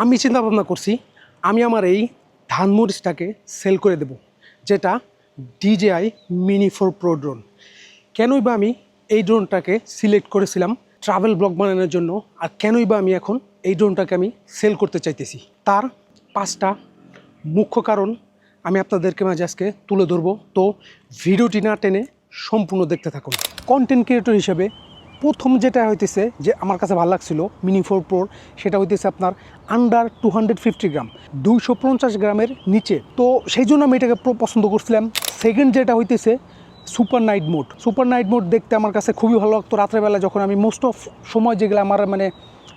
আমি চিন্তা ভাবনা করছি, আমি আমার এই ধানমরিচটাকে সেল করে দেব, যেটা DJI mini four pro drone কেনই বা আমি এই ড্রোনটাকে সিলেক্ট করেছিলাম ট্রাভেল ব্লগ বানানোর জন্য, আর কেনই বা আমি এখন এই ড্রোনটাকে আমি সেল করতে চাইতেছি? তার পাঁচটা মুখ্য কারণ আমি আপনাদেরকে মাঝে আজকে তুলে ধরবো। তো ভিডিওটি না টেনে সম্পূর্ণ দেখতে থাকুন। কন্টেন্ট ক্রিয়েটর হিসেবে প্রথম যেটা হইতেছে যে আমার কাছে ভালো লাগছিল মিনি ফোর প্রোর সেটা হইতেছে আপনার under two hundred fifty gram দুইশো পঞ্চাশ গ্রামের নিচে। তো সেই জন্য আমি এটাকে প্র- পছন্দ করছিলাম। সেকেন্ড যেটা হইতেছে super night mode super night mode দেখতে আমার কাছে খুবই ভালো লাগতো। রাত্রেবেলা যখন আমি মোস্ট অফ সময় যেগুলো আমার মানে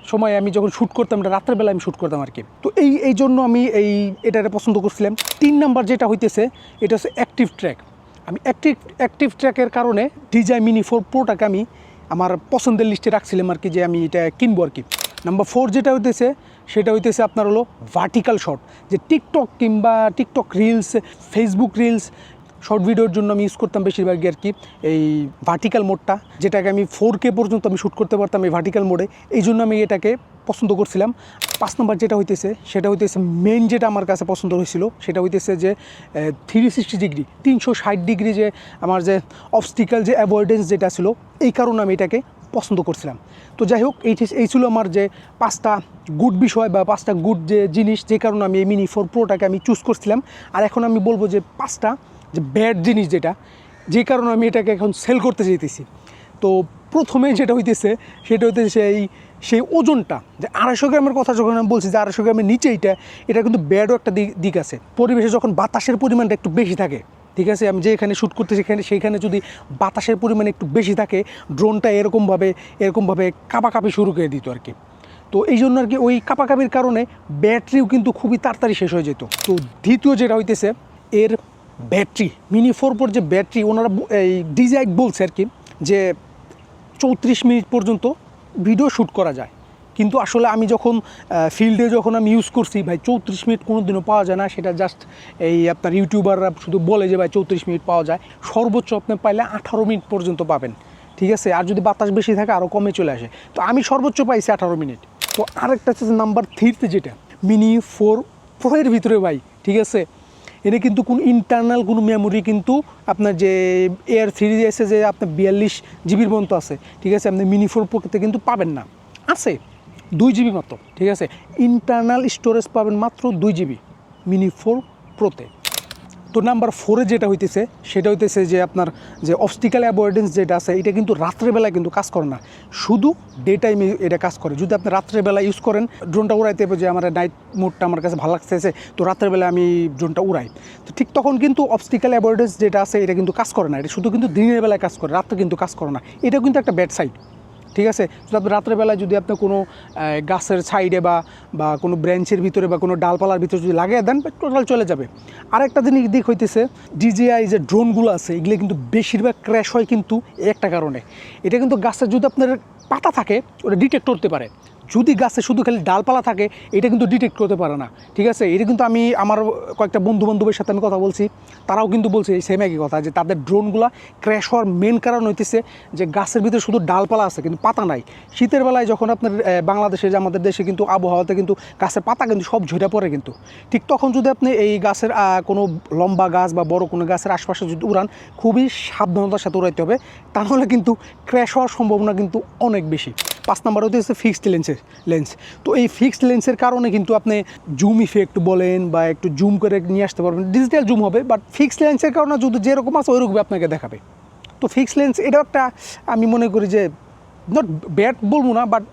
সময় আমি যখন শ্যুট করতাম, এটা রাত্রেবেলা আমি শ্যুট করতাম আর কি। তো এই এই জন্য আমি এই, এটাকে পছন্দ করছিলাম। তিন নাম্বার যেটা হইতেছে, এটা হচ্ছে অ্যাক্টিভ ট্র্যাক আমি অ্যাক্টিভ অ্যাক্টিভ ট্র্যাকের কারণে ডিজাই মিনি ফোর প্রোটাকে আমি আমার পছন্দের লিস্টে রাখছিলাম আর কি যে আমি এটা কিনবো আর কি। নাম্বার ফোর যেটা হইতেছে, সেটা হইতেছে আপনার হলো ভার্টিক্যাল শট যে টিকটক কিংবা TikTok reels Facebook reels short ভিডিওর জন্য আমি ইউজ করতাম বেশিরভাগই আর কি এই ভার্টিক্যাল মোডটা যেটাকে আমি ফোর কে পর্যন্ত আমি শ্যুট করতে পারতাম এই ভার্টিক্যাল মোডে এই জন্য আমি এটাকে পছন্দ করছিলাম। পাঁচ নম্বর যেটা হইতেছে, সেটা হইতেছে মেন যেটা আমার কাছে পছন্দ হয়েছিল, সেটা হইতেছে যে থ্রি সিক্সটি ডিগ্রি তিনশো ষাট ডিগ্রি যে আমার যে অবস্টিক্যাল যে অ্যাভয়েডেন্স যেটা ছিল, এই কারণে আমি এটাকে পছন্দ করছিলাম। তো যাই হোক, এই এই ছিল আমার যে পাঁচটা গুড বিষয় বা পাঁচটা গুড যে জিনিস, যে কারণে আমি এই মিনি ফোর প্রোটাকে আমি চুজ করছিলাম। আর এখন আমি বলব যে পাঁচটা যে ব্যাড জিনিস যেটা, যে কারণে আমি এটাকে এখন সেল করতে চাইতেছি। তো প্রথমে যেটা হইতেছে, সেটা হইতেছে সেই সেই ওজনটা। যে আড়াইশো গ্রামের কথা যখন আমি বলছি, যে আড়াইশো গ্রামের নিচে এটা এটা কিন্তু ব্যাডও একটা দিক দিক আছে। পরিবেশে যখন বাতাসের পরিমাণটা একটু বেশি থাকে, ঠিক আছে? আমি যেখানে শ্যুট করতে সেখানে সেইখানে যদি বাতাসের পরিমাণ একটু বেশি থাকে ড্রোনটা এরকমভাবে এরকমভাবে কাঁপাকাঁপি শুরু করে দিত আর কি। তো এই জন্য আর কি ওই কাঁপাকাঁপির কারণে ব্যাটারিও কিন্তু খুবই তাড়াতাড়ি শেষ হয়ে যেত। তো দ্বিতীয় যেটা হইতেছে, এর ব্যাটারি মিনি ফোর পর যে ব্যাটারি, ওনারা এই ডিজাইন বলছে আর কি, যে চৌত্রিশ মিনিট পর্যন্ত ভিডিও শ্যুট করা যায়। কিন্তু আসলে আমি যখন ফিল্ডে যখন আমি ইউজ করছি, ভাই, চৌত্রিশ মিনিট কোনো দিনও পাওয়া যায় না, সেটা জাস্ট এই আপনার ইউটিউবাররা শুধু বলে যে, ভাই, চৌত্রিশ মিনিট পাওয়া যায়, সর্বোচ্চ আপনি পাইলে আঠারো মিনিট পর্যন্ত পাবেন। ঠিক আছে? আর যদি বাতাস বেশি থাকে আরও কমে চলে আসে। তো আমি সর্বোচ্চ পাইছি আঠারো মিনিট। তো আরেকটা হচ্ছে নাম্বার থ্রিতে যেটা মিনি ফোর প্রোয়ের ভিতরে ভাই, ঠিক আছে? এটা কিন্তু কোনো ইন্টারনাল কোনো মেমোরি কিন্তু আপনার যে এয়ার থ্রি এসে যে আপনার বিয়াল্লিশ জিবির পর্যন্ত আছে, ঠিক আছে? আপনি মিনি ফোর প্রোতে কিন্তু পাবেন না। আছে, দুই জিবি মাত্র, ঠিক আছে? ইন্টারনাল স্টোরেজ পাবেন মাত্র দুই জিবি মিনি ফোর প্রোতে তো নাম্বার ফোরে যেটা হইতেছে, সেটা হইতেছে যে আপনার যে অবস্টিক্যাল অ্যাভয়েডেন্স যেটা আছে, এটা কিন্তু রাত্রেবেলায় কিন্তু কাজ করে না। শুধু ডে টাইমে এটা কাজ করে। যদি আপনি রাত্রেবেলা ইউজ করেন ড্রোনটা উড়াইতে হবে যে আমার নাইট মোডটা আমার কাছে ভালো লাগতেছে, তো রাত্রেবেলা আমি ড্রোনটা উড়াই। তো ঠিক তখন কিন্তু অবস্টিক্যাল অ্যাভয়েডেন্স যেটা আছে, এটা কিন্তু কাজ করে না। এটা শুধু কিন্তু দিনের বেলায় কাজ করে, রাত্রে কিন্তু কাজ করে না। এটা কিন্তু একটা ব্যাড সাইড ঠিক আছে? আপনি রাত্রেবেলায় যদি আপনি কোনো গাছের সাইডে বা বা কোনো ব্রাঞ্চের ভিতরে বা কোনো ডালপালার ভিতরে যদি লাগিয়ে দেন, টোটাল চলে যাবে। আরেকটা জিনিস দিক হইতেছে ডিজিআই যে ড্রোনগুলো আছে, এগুলো কিন্তু বেশিরভাগ ক্র্যাশ হয় কিন্তু একটা কারণে। এটা কিন্তু গাছের যদি আপনার পাতা থাকে, ওটা ডিটেক্ট করতে পারে। যদি গাছে শুধু খালি ডালপালা থাকে, এটা কিন্তু ডিটেক্ট করতে পারে না। ঠিক আছে? এটা কিন্তু আমি আমার কয়েকটা বন্ধু বান্ধবের সাথে আমি কথা বলছি, তারাও কিন্তু বলছে এই সেম একই কথা যে তাদের ড্রোনগুলো ক্র্যাশ হওয়ার মেন কারণ হইতেছে যে গাছের ভিতরে শুধু ডালপালা আছে, কিন্তু পাতা নাই। শীতের বেলায় যখন আপনার বাংলাদেশে যে আমাদের দেশে কিন্তু আবহাওয়াতে কিন্তু গাছের পাতা কিন্তু সব ঝরে পড়ে কিন্তু। ঠিক তখন যদি আপনি এই গাছের কোনো লম্বা গাছ বা বড় কোনো গাছের আশপাশে যদি উড়ান, খুবই সাবধানতার সাথে উড়াইতে হবে। তাহলে কিন্তু ক্র্যাশ হওয়ার সম্ভাবনা কিন্তু অনেক বেশি। পাঁচ নাম্বার হচ্ছে ফিক্সড লেন্সের লেন্স তো এই ফিক্সড লেন্সের কারণে কিন্তু আপনি জুম ইফেক্ট বলেন বা একটু জুম করে নিয়ে আসতে পারবেন। ডিজিটাল জুম হবে বাট ফিক্সড লেন্সের কারণে যদি যেরকম আছে ওইরকম আপনাকে দেখাবে। তো ফিক্সড লেন্স এটাও একটা আমি মনে করি যে নট ব্যাড বলব না বাট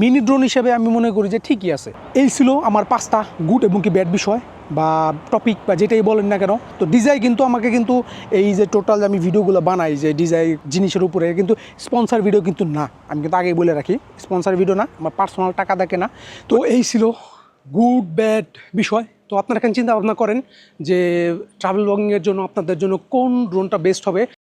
মিনি ড্রোন হিসেবে আমি মনে করি যে ঠিকই আছে। এই ছিল আমার পাঁচটা গুড এবং কি ব্যাড বিষয়। বা টপিক বা যেটাই বলেন না কেন, তো ডিজাই কিন্তু আমাকে কিন্তু এই যে টোটাল আমি ভিডিওগুলো বানাই, যে ডিজাই জিনিসের উপরে, কিন্তু স্পন্সার ভিডিও কিন্তু না। আমি কিন্তু আগেই বলে রাখি স্পন্সার ভিডিও না, আমার পার্সোনাল টাকা দেখে না। তো এই ছিল গুড ব্যাড বিষয়। তো আপনারা এখানে চিন্তা ভাবনা করেন যে ট্রাভেল ব্লগিংয়ের জন্য, আপনাদের জন্য কোন ড্রোনটা বেস্ট হবে।